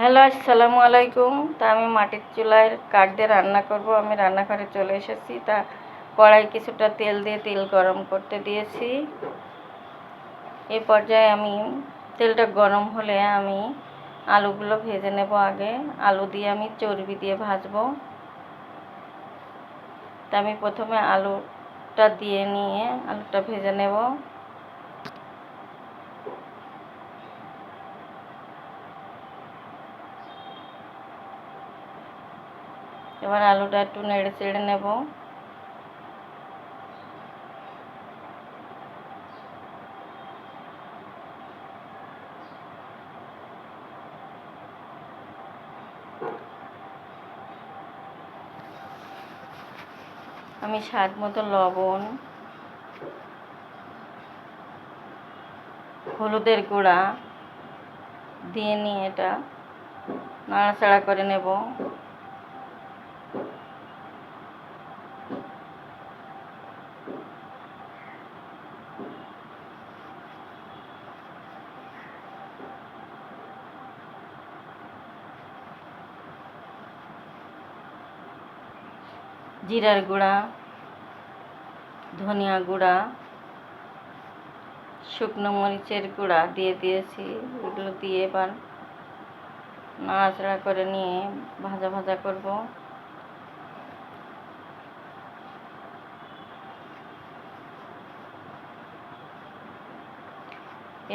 Hello, আসসালামু আলাইকুম। তা আমি মাটির চুলায় কাঠ দিয়ে রান্না করব। আমি রান্নাঘরে চলে এসেছি। তা কড়াই কিছুটা তেল দিয়ে তেল গরম করতে দিয়েছি। এ পর্যায়ে আমি তেলটা গরম হলে আমি আলুগুলো ভেজে নেব আগে। আলু দিয়ে আমি চর্বি দিয়ে ভাজবো। তা আমি প্রথমে আলুটা দিয়ে নিয়ে আলুটা ভেজে নেব। এবার আলুটা একটু নেড়ে চেড়ে নেব। আমি স্বাদ মতো লবণ, হলুদের গুঁড়া দিয়ে নিয়ে এটা নাড়াচাড়া করে নেব। জিরার গুঁড়া, ধনিয়া গুঁড়া, শুকনো মরিচের গুঁড়া দিয়ে দিয়েছি। এগুলো দিয়ে এবার নাড়াচাড়া করে নিয়ে ভাজা ভাজা করব।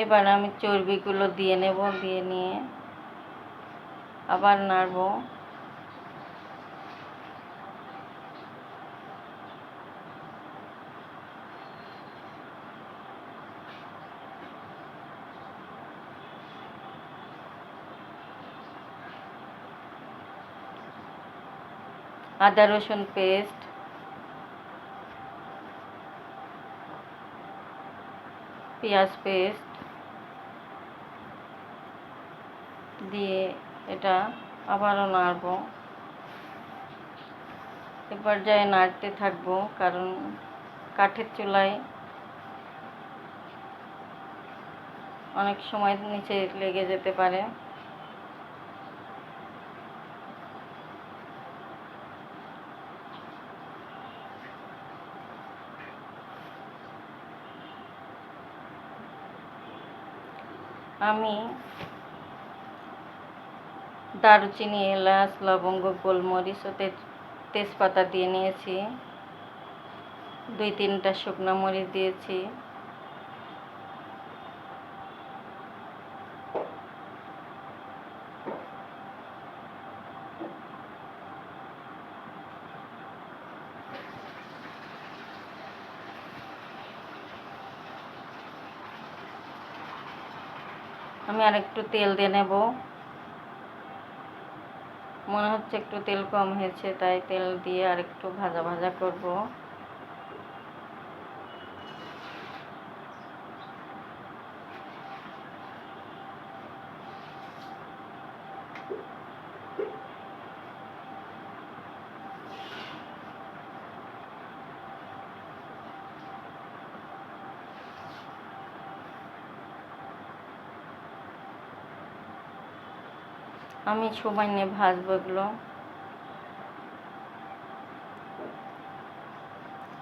এবার আমি চর্বিগুলো দিয়ে নেব, দিয়ে নিয়ে আবার নাড়ব। আদা রসুন পেস্ট। পেঁয়াজ পেস্ট। দিয়ে এটা আবারও নাড়বো। এ পর্যায়ে নাড়তে থাকব, কারণ কাঠের চুলায় অনেক সময় নিচে লেগে যেতে পারে। আমি দারুচিনি এলাচ লবঙ্গ গোলমরিচ ও তেজপাতা দিয়ে নিয়েছি। দুই তিনটা শুকনো মরিচ দিয়েছি। আমি আর একটু তেল দিয়ে নেব। মনে হচ্ছে একটু তেল কম হয়েছে, তাই তেল দিয়ে আর একটু ভাজা ভাজা করব। আমি সবাই নিয়ে ভাজবো এগুলো।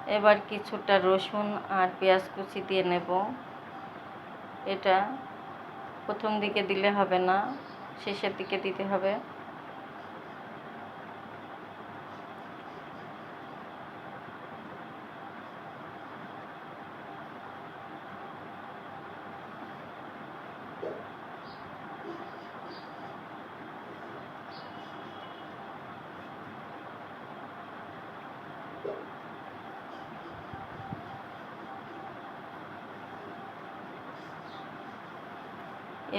এবার কিছুটা রসুন আর পেঁয়াজ কুচি দিয়ে নেব। এটা প্রথম দিকে দিলে হবে না, শেষের দিকে দিতে হবে।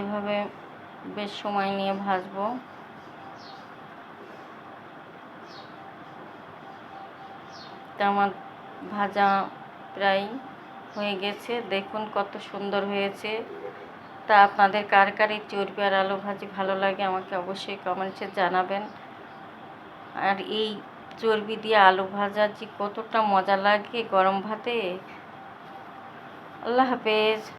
এভাবে বেশ সময় নিয়ে ভাজবো। আমার ভাজা প্রায় হয়ে গেছে। দেখুন কত সুন্দর হয়েছে। তা আপনাদের কার কার এই চর্বি আর আলু ভাজি ভালো লাগে আমাকে অবশ্যই কমেন্টসে জানাবেন। আর এই চর্বি দিয়ে আলু ভাজা যে কতটা মজা লাগে গরম ভাতে। আল্লাহ হাফেজ।